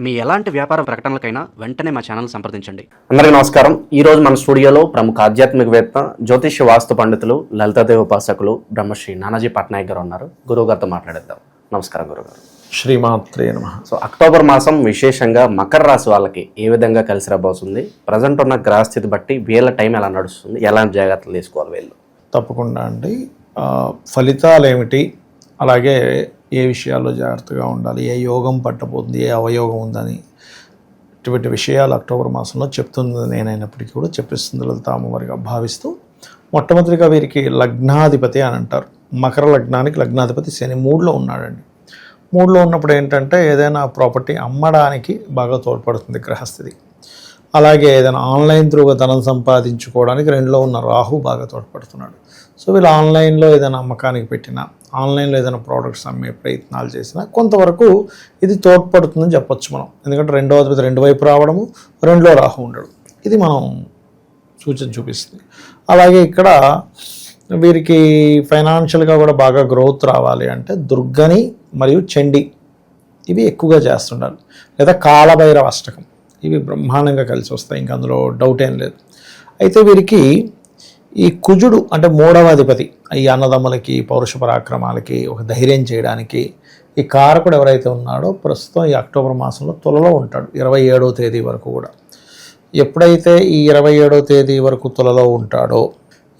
మీ ఎలాంటి వ్యాపార ప్రకటనలకైనా వెంటనే మా ఛానల్ సంప్రదించండి. అందరికీ నమస్కారం. ఈ రోజు మన స్టూడియోలో ప్రముఖ ఆధ్యాత్మికవేత్త జ్యోతిష్య వాస్తు పండితులు లలితాదేవి ఉపాసకులు బ్రహ్మశ్రీ నానాజీ పట్నాయక్ గారు ఉన్నారు. గురువు గారితో మాట్లాడేద్దాం. నమస్కారం గురుగారు శ్రీమాత్రే నమ. సో అక్టోబర్ మాసం విశేషంగా మకర రాశి వాళ్ళకి ఏ విధంగా కలిసి రాబోతుంది? ప్రజెంట్ ఉన్న గ్రహస్థితి బట్టి వీళ్ళ టైం ఎలా నడుస్తుంది? ఎలాంటి జాగ్రత్తలు తీసుకోవాలి వీళ్ళు? తప్పకుండా అండి. ఆ, ఫలితాలు ఏమిటి? అలాగే ఏ విషయాల్లో జాగ్రత్తగా ఉండాలి ఏ యోగం పట్టబోతుంది ఏ అవయోగం ఉందని ఇటువంటి విషయాలు అక్టోబర్ మాసంలో చెప్తుంది నేనైనప్పటికీ కూడా చెప్పిస్తుంది లలిత అమ్మవారిగా భావిస్తూ మొట్టమొదటిగా వీరికి లగ్నాధిపతి అని అంటారు. మకర లగ్నానికి లగ్నాధిపతి శని మూడులో ఉన్నాడండి. మూడులో ఉన్నప్పుడు ఏంటంటే ఏదైనా ప్రాపర్టీ అమ్మడానికి బాగా తోడ్పడుతుంది గ్రహస్థితి అలాగే ఏదైనా ఆన్లైన్ త్రూగా ధనం సంపాదించుకోవడానికి రెండులో ఉన్న రాహు బాగా తోడ్పడుతున్నాడు. సో వీళ్ళు ఆన్లైన్లో ఏదైనా అమ్మకానికి పెట్టినా ఆన్లైన్లో ఏదైనా ప్రోడక్ట్స్ అమ్మే ప్రయత్నాలు చేసినా కొంతవరకు ఇది తోడ్పడుతుందని చెప్పొచ్చు మనం. ఎందుకంటే రెండో అధిపతి రెండు వైపు రావడము రెండులో రాహు ఉండడు. ఇది మనం సూచన చూపిస్తుంది. అలాగే ఇక్కడ వీరికి ఫైనాన్షియల్గా కూడా బాగా గ్రోత్ రావాలి అంటే దుర్గని మరియు చండి ఇవి ఎక్కువగా చేస్తుండాలి. లేదా కాలభైరవ అష్టకం. ఇవి బ్రహ్మాండంగా కలిసి వస్తాయి ఇంకా అందులో డౌట్ ఏం లేదు. అయితే వీరికి ఈ కుజుడు అంటే మూడవ అధిపతి ఈ అన్నదమ్ములకి పౌరుష పరాక్రమాలకి ఒక ధైర్యం చేయడానికి ఈ కారకుడు ఎవరైతే ఉన్నాడో ప్రస్తుతం ఈ అక్టోబర్ మాసంలో తులలో ఉంటాడు ఇరవై ఏడవ తేదీ వరకు కూడా. ఎప్పుడైతే ఈ ఇరవై ఏడవ తేదీ వరకు తులలో ఉంటాడో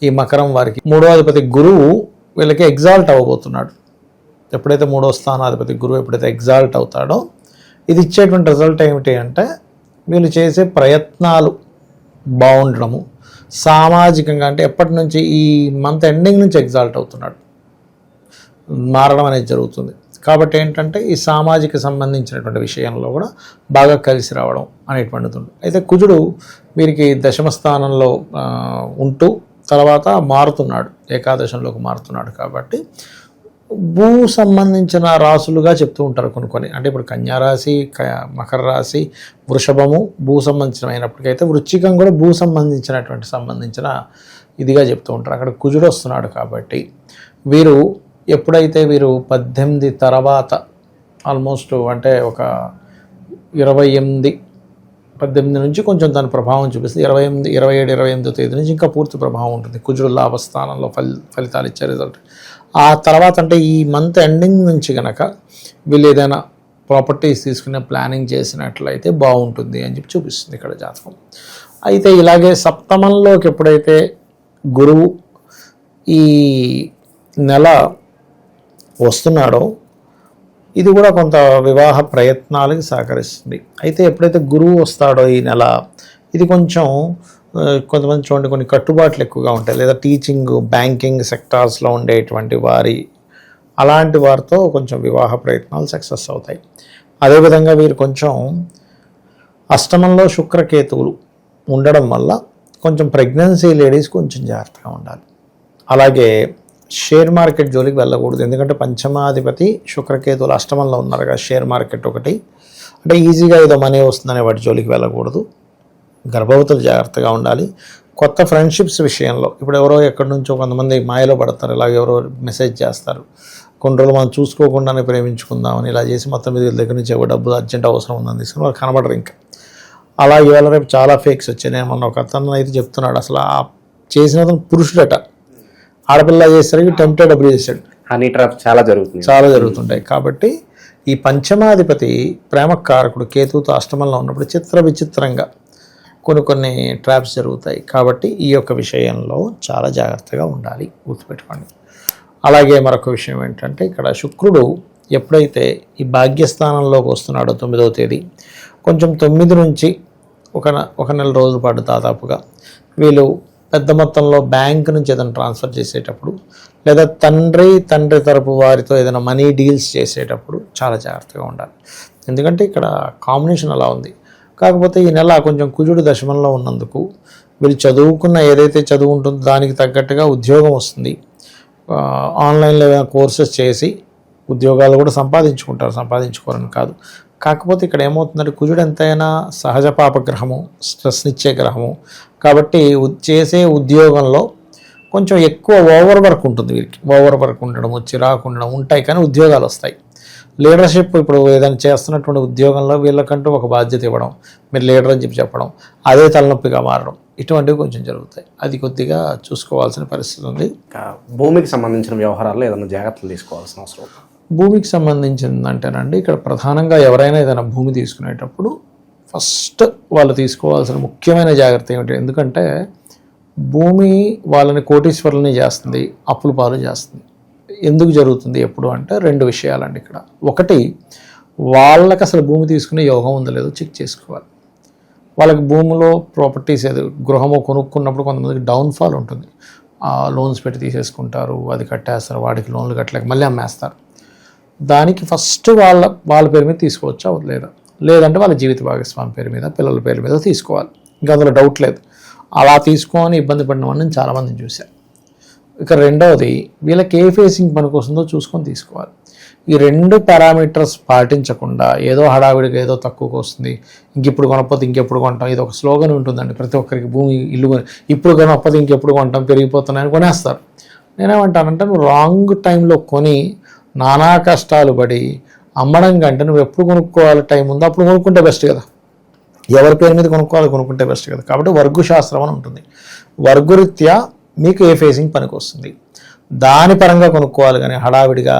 ఈ మకరం వారికి మూడో అధిపతి గురువు వీళ్ళకి ఎగ్జాల్ట్ అవ్వబోతున్నాడు. ఎప్పుడైతే మూడో స్థానాధిపతి గురువు ఎప్పుడైతే ఎగ్జాల్ట్ అవుతాడో ఇది ఇచ్చేటువంటి రిజల్ట్ ఏమిటి అంటే వీళ్ళు చేసే ప్రయత్నాలు బాగుండడము. సామాజికంగా అంటే ఎప్పటి నుంచి ఈ మంత్ ఎండింగ్ నుంచి ఎగ్జాల్ట్ అవుతున్నాడు. మారడం అనేది జరుగుతుంది. కాబట్టి ఏంటంటే ఈ సామాజిక సంబంధించినటువంటి విషయంలో కూడా బాగా కలిసి రావడం అనేటువంటిది ఉంది అయితే కుజుడు వీరికి దశమ స్థానంలో ఉంటూ తర్వాత మారుతున్నాడు. ఏకాదశంలోకి మారుతున్నాడు కాబట్టి భూ సంబంధించిన రాసులుగా చెప్తూ ఉంటారు కొన్ని కొన్ని. అంటే ఇప్పుడు కన్యారాశి క- మకర రాశి వృషభము భూ సంబంధించినమైనప్పటికైతే వృచ్చికం కూడా భూ సంబంధించినటువంటి సంబంధించిన ఇదిగా చెప్తూ ఉంటారు. అక్కడ కుజుడు వస్తున్నాడు కాబట్టి వీరు ఎప్పుడైతే వీరు పద్దెనిమిది తర్వాత ఆల్మోస్ట్ అంటే ఒక ఇరవై ఎనిమిది పద్దెనిమిది నుంచి కొంచెం దాని ప్రభావం చూపిస్తుంది. ఇరవై ఎనిమిది ఇరవై ఏడు ఇరవై ఎనిమిదో తేదీ నుంచి ఇంకా పూర్తి ప్రభావం ఉంటుంది కుజుడు లాభస్థానంలో ఫలి ఫలితాలు ఇచ్చే రిజల్ట్ ఆ తర్వాత అంటే ఈ మంత్ ఎండింగ్ నుంచి కనుక వీళ్ళు ఏదైనా ప్రాపర్టీస్ తీసుకునే ప్లానింగ్ చేసినట్లయితే బాగుంటుంది అని చెప్పి చూపిస్తుంది ఇక్కడ జాతకం. అయితే ఇలాగే సప్తమంలోకి ఎప్పుడైతే గురువు ఈ నెల వస్తున్నాడో ఇది కూడా కొంత వివాహ ప్రయత్నాలకి సహకరిస్తుంది. అయితే ఎప్పుడైతే గురువు వస్తాడో ఈ నెల ఇది కొంచెం కొంతమంది చూడండి కొన్ని కట్టుబాట్లు ఎక్కువగా ఉంటాయి. లేదా టీచింగ్ బ్యాంకింగ్ సెక్టార్స్లో ఉండేటువంటి వారి అలాంటి వారితో కొంచెం వివాహ ప్రయత్నాలు సక్సెస్ అవుతాయి. అదేవిధంగా వీరు కొంచెం అష్టమంలో శుక్రకేతువులు ఉండడం వల్ల కొంచెం ప్రెగ్నెన్సీ లేడీస్ కొంచెం జాగ్రత్తగా ఉండాలి. అలాగే షేర్ మార్కెట్ జోలికి వెళ్ళకూడదు. ఎందుకంటే పంచమాధిపతి శుక్రకేతువులు అష్టమంలో ఉన్నారు కదా షేర్ మార్కెట్ ఒకటి. అంటే ఈజీగా ఏదో మనీ వస్తుందనే వాటి జోలికి వెళ్ళకూడదు. గర్భవతులు జాగ్రత్తగా ఉండాలి. కొత్త ఫ్రెండ్షిప్స్ విషయంలో ఇప్పుడు ఎవరో ఎక్కడి నుంచో కొంతమంది మాయలో పడతారు ఇలాగ ఎవరో మెసేజ్ చేస్తారు. కొన్ని రోజులు మనం చూసుకోకుండానే ప్రేమించుకుందామని ఇలా చేసి మొత్తం మీద దగ్గర నుంచి ఎవరు డబ్బులు అర్జెంట్ అవసరం ఉందని తీసుకుని వాళ్ళు కనబడరు ఇంకా. అలా ఇవాళ రేపు చాలా ఫేక్స్ వచ్చాయి నేను మొన్న ఒక అతను అయితే చెప్తున్నాడు అసలు ఆ చేసిన అతను పురుషుడట. ఆడపిల్ల చేసరికి టెంప్టెడ్ అప్పుడు చేశాడు. హనీ ట్రాప్ చాలా జరుగుతుంది. చాలా జరుగుతుంటాయి. కాబట్టి ఈ పంచమాధిపతి ప్రేమకారకుడు కేతువుతో అష్టమంలో ఉన్నప్పుడు చిత్ర విచిత్రంగా కొన్ని కొన్ని ట్రాప్స్ జరుగుతాయి. కాబట్టి ఈ యొక్క విషయంలో చాలా జాగ్రత్తగా ఉండాలి. గుర్తుపెట్టుకోండి. అలాగే మరొక విషయం ఏంటంటే ఇక్కడ శుక్రుడు ఎప్పుడైతే ఈ భాగ్యస్థానంలోకి వస్తున్నాడో తొమ్మిదవ తేదీ కొంచెం తొమ్మిది నుంచి ఒక ఒక నెల రోజుల పాటు దాదాపుగా వీళ్ళు పెద్ద మొత్తంలో బ్యాంక్ నుంచి ఏదైనా ట్రాన్స్ఫర్ చేసేటప్పుడు లేదా తండ్రి తండ్రి తరపు వారితో ఏదైనా మనీ డీల్స్ చేసేటప్పుడు చాలా జాగ్రత్తగా ఉండాలి. ఎందుకంటే ఇక్కడ కాంబినేషన్ అలా ఉంది. కాకపోతే ఈ నెల కొంచెం కుజుడు దశమంలో ఉన్నందుకు వీళ్ళు చదువుకున్న ఏదైతే చదువు ఉంటుందో దానికి తగ్గట్టుగా ఉద్యోగం వస్తుంది. ఆన్లైన్లో ఏదైనా కోర్సెస్ చేసి ఉద్యోగాలు కూడా సంపాదించుకుంటారు. సంపాదించుకోరని కాదు. కాకపోతే ఇక్కడ ఏమవుతుందంటే కుజుడు ఎంతైనా సహజ పాపగ్రహము స్ట్రెస్నిచ్చే గ్రహము. కాబట్టి చేసే ఉద్యోగంలో కొంచెం ఎక్కువ ఓవర్ వర్క్ ఉంటుంది వీరికి ఓవర్ వర్క్ ఉండడం చిరాకు ఉండడం ఉంటాయి కానీ ఉద్యోగాలు వస్తాయి. లీడర్షిప్ ఇప్పుడు ఏదైనా చేస్తున్నటువంటి ఉద్యోగంలో వీళ్ళకంటూ ఒక బాధ్యత ఇవ్వడం మీరు లీడర్ అని చెప్పి చెప్పడం అదే తలనొప్పిగా మారడం ఇటువంటివి కొంచెం జరుగుతాయి. అది కొద్దిగా చూసుకోవాల్సిన పరిస్థితి ఉంది. భూమికి సంబంధించిన వ్యవహారాల్లో ఏదైనా జాగ్రత్తలు తీసుకోవాల్సిన అవసరం? భూమికి సంబంధించిందంటేనండి ఇక్కడ ప్రధానంగా ఎవరైనా ఏదైనా భూమి తీసుకునేటప్పుడు ఫస్ట్ వాళ్ళు తీసుకోవాల్సిన ముఖ్యమైన జాగ్రత్త ఏమిటి? ఎందుకంటే భూమి వాళ్ళని కోటీశ్వరులని చేస్తుంది అప్పుల పాలు చేస్తుంది. ఎందుకు జరుగుతుంది ఎప్పుడు అంటే రెండు విషయాలండి ఇక్కడ. ఒకటి వాళ్ళకి అసలు భూమి తీసుకునే యోగం ఉందో లేదో చెక్ చేసుకోవాలి. వాళ్ళకి భూమిలో ప్రాపర్టీస్ ఏదో గృహము కొనుక్కున్నప్పుడు కొంతమందికి డౌన్ఫాల్ ఉంటుంది. ఆ లోన్స్ పెట్టి తీసేసుకుంటారు అది కట్టేస్తారు వాడికి లోన్లు కట్టలేక మళ్ళీ అమ్మేస్తారు. దానికి ఫస్ట్ వాళ్ళ వాళ్ళ పేరు మీద తీసుకోవచ్చా లేదా లేదంటే వాళ్ళ జీవిత భాగస్వామి పేరు మీద పిల్లల పేరు మీద తీసుకోవాలి. ఇంకా అందులో డౌట్ లేదు. అలా తీసుకొని ఇబ్బంది పడిన వాళ్ళని చాలామందిని చూశాను. ఇక రెండవది వీళ్ళకి ఏ ఫేసింగ్ పనికొస్తుందో చూసుకొని తీసుకోవాలి. ఈ రెండు పారామీటర్స్ పాటించకుండా ఏదో హడావిడిగా ఏదో తక్కువకు వస్తుంది. ఇంకెప్పుడు కొనకపోతే ఇంకెప్పుడు కొంటాం? ఇది ఒక స్లోగన్ ఉంటుందండి. ప్రతి ఒక్కరికి భూమి ఇల్లు ఇప్పుడు కొనకపోతే ఇంకెప్పుడు కొంటాం? పెరిగిపోతున్నాయని కొనేస్తారు. నేనేమంటానంటే నువ్వు రాంగ్ టైంలో కొని నానా కష్టాలు పడి అమ్మడం కంటే నువ్వు ఎప్పుడు కొనుక్కోవాలి టైం ఉందో అప్పుడు కొనుక్కుంటే బెస్ట్ కదా. ఎవరి పేరు మీద కొనుక్కోవాలి కొనుక్కుంటే బెస్ట్ కదా. కాబట్టి వర్గు శాస్త్రం అని ఉంటుంది. వర్గురీత్యా మీకు ఏ ఫేసింగ్ పనికి వస్తుంది దాని పరంగా కొనుక్కోవాలి కానీ హడావిడిగా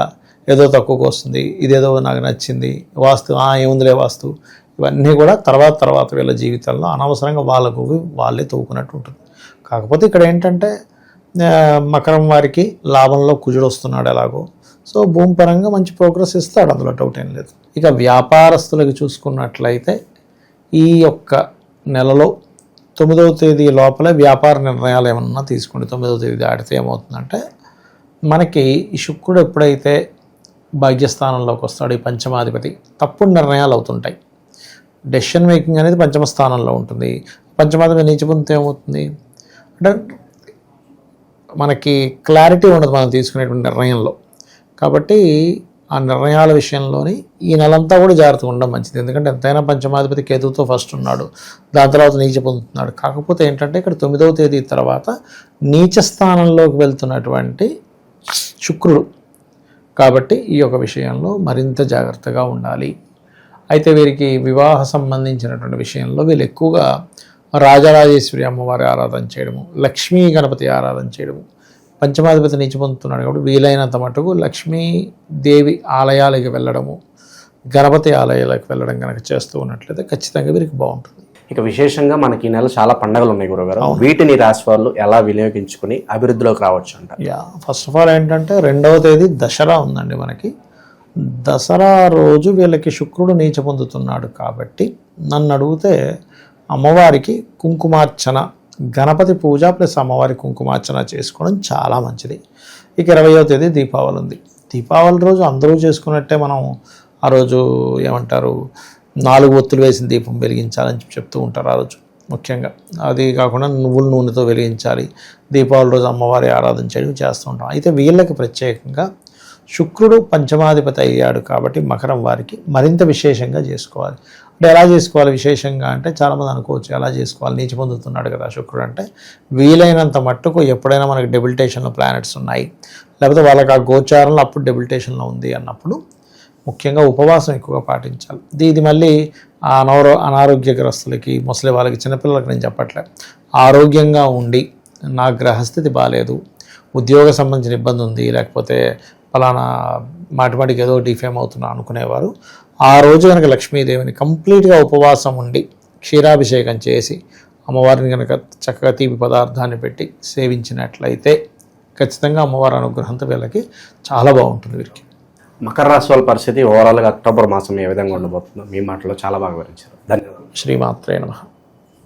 ఏదో తక్కువకు వస్తుంది ఇదేదో నాకు నచ్చింది వాస్తు ఆ, ఏముందిలే వాస్తు ఇవన్నీ కూడా తర్వాత తర్వాత వీళ్ళ జీవితాల్లో అనవసరంగా వాళ్ళకు వాళ్ళే తవ్వుకున్నట్టు ఉంటుంది. కాకపోతే ఇక్కడ ఏంటంటే మకరం వారికి లాభంలో కుజుడు వస్తున్నాడు ఎలాగో. సో భూమి పరంగా మంచి ప్రోగ్రెస్ ఇస్తాడు అందులో డౌట్ ఏం లేదు. ఇక వ్యాపారస్తులకు చూసుకున్నట్లయితే ఈ యొక్క నెలలో తొమ్మిదవ తేదీ లోపల వ్యాపార నిర్ణయాలు ఏమన్నా తీసుకోండి తొమ్మిదవ తేదీ దాటితే ఏమవుతుందంటే మనకి ఈ శుక్రుడు ఎప్పుడైతే భాగ్యస్థానంలోకి వస్తాడు ఈ పంచమాధిపతి తప్పుడు నిర్ణయాలు అవుతుంటాయి. డెసిషన్ మేకింగ్ అనేది పంచమ స్థానంలో ఉంటుంది. పంచమాధిపతి నీచ పొందితే ఏమవుతుంది? అంటే మనకి క్లారిటీ ఉండదు మనం తీసుకునేటువంటి నిర్ణయంలో. కాబట్టి ఆ నిర్ణయాల విషయంలోని ఈ నెలంతా కూడా జాగ్రత్తగా ఉండడం మంచిది. ఎందుకంటే ఎంతైనా పంచమాధిపతి కేతువుతో ఫస్ట్ ఉన్నాడు. దాని తర్వాత నీచ పొందుతున్నాడు. కాకపోతే ఏంటంటే ఇక్కడ తొమ్మిదవ తేదీ తర్వాత నీచ స్థానంలోకి వెళ్తున్నటువంటి శుక్రుడు. కాబట్టి ఈ యొక్క విషయంలో మరింత జాగ్రత్తగా ఉండాలి. అయితే వీరికి వివాహ సంబంధించినటువంటి విషయంలో వీళ్ళు ఎక్కువగా రాజరాజేశ్వరి అమ్మవారి ఆరాధన చేయడము లక్ష్మీ గణపతి ఆరాధన చేయడము పంచమాధిపతి నీచి పొందుతున్నాడు కాబట్టి వీలైనంత మటుకు లక్ష్మీదేవి ఆలయాలకు వెళ్ళడము గణపతి ఆలయాలకు వెళ్ళడం కనుక చేస్తూ ఉన్నట్లయితే ఖచ్చితంగా వీరికి బాగుంటుంది. ఇక విశేషంగా మనకి ఈ నెల చాలా పండుగలు ఉన్నాయి గురుగారు వీటిని రాశి వాళ్ళు ఎలా వినియోగించుకుని అభివృద్ధిలోకి రావచ్చు అంట. యా ఫస్ట్ ఆఫ్ ఆల్ ఏంటంటే రెండవ తేదీ దసరా ఉందండి మనకి. దసరా రోజు వీళ్ళకి శుక్రుడు నీచ పొందుతున్నాడు కాబట్టి నన్ను అడిగితే అమ్మవారికి కుంకుమార్చన గణపతి పూజ ప్లస్ అమ్మవారి కుంకుమార్చన చేసుకోవడం చాలా మంచిది. ఇక ఇరవయో తేదీ దీపావళి ఉంది దీపావళి రోజు అందరూ చేసుకున్నట్టే మనం ఆ రోజు ఏమంటారు నాలుగు ఒత్తులు వేసిన దీపం వెలిగించాలని చెప్పి చెప్తూ ఉంటారు ఆ రోజు ముఖ్యంగా. అది కాకుండా నువ్వుల నూనెతో వెలిగించాలి దీపావళి రోజు అమ్మవారి ఆరాధన చేయడం చేస్తూ ఉంటాం. అయితే వీళ్ళకి ప్రత్యేకంగా శుక్రుడు పంచమాధిపతి అయ్యాడు కాబట్టి మకరం వారికి మరింత విశేషంగా చేసుకోవాలి. అంటే ఎలా చేసుకోవాలి విశేషంగా అంటే చాలామంది అనుకోవచ్చు ఎలా చేసుకోవాలి నీచి పొందుతున్నాడు కదా శుక్రుడు అంటే వీలైనంత మట్టుకు ఎప్పుడైనా మనకి డెబిలిటేషన్లో ప్లానెట్స్ ఉన్నాయి. లేకపోతే వాళ్ళకి ఆ గోచారంలో అప్పుడు డెబిలిటేషన్లో ఉంది అన్నప్పుడు ముఖ్యంగా ఉపవాసం ఎక్కువగా పాటించాలి. ఇది- ఇది మళ్ళీ ఆ అనారో అనారోగ్యగ్రస్తులకి ముసలి వాళ్ళకి చిన్నపిల్లలకి నేను చెప్పట్లే ఆరోగ్యంగా ఉండి నా గ్రహస్థితి బాగాలేదు ఉద్యోగ సంబంధించిన ఇబ్బంది ఉంది లేకపోతే ఫలానా మాటిమాటికి ఏదో డిఫేమ్ అవుతున్నా అనుకునేవారు ఆ రోజు కనుక లక్ష్మీదేవిని కంప్లీట్గా ఉపవాసం ఉండి క్షీరాభిషేకం చేసి అమ్మవారిని కనుక చక్కగా తీపి పదార్థాన్ని పెట్టి సేవించినట్లయితే ఖచ్చితంగా అమ్మవారి అనుగ్రహంతో వీళ్ళకి చాలా బాగుంటుంది వీరికి. మకర రాశి వాళ్ళ పరిస్థితి ఓవరాల్గా అక్టోబర్ మాసం ఏ విధంగా ఉండబోతుందో మీ మాటలో చాలా బాగా వివరించారు. ధన్యవాదాలు. శ్రీమాత్రే నమః.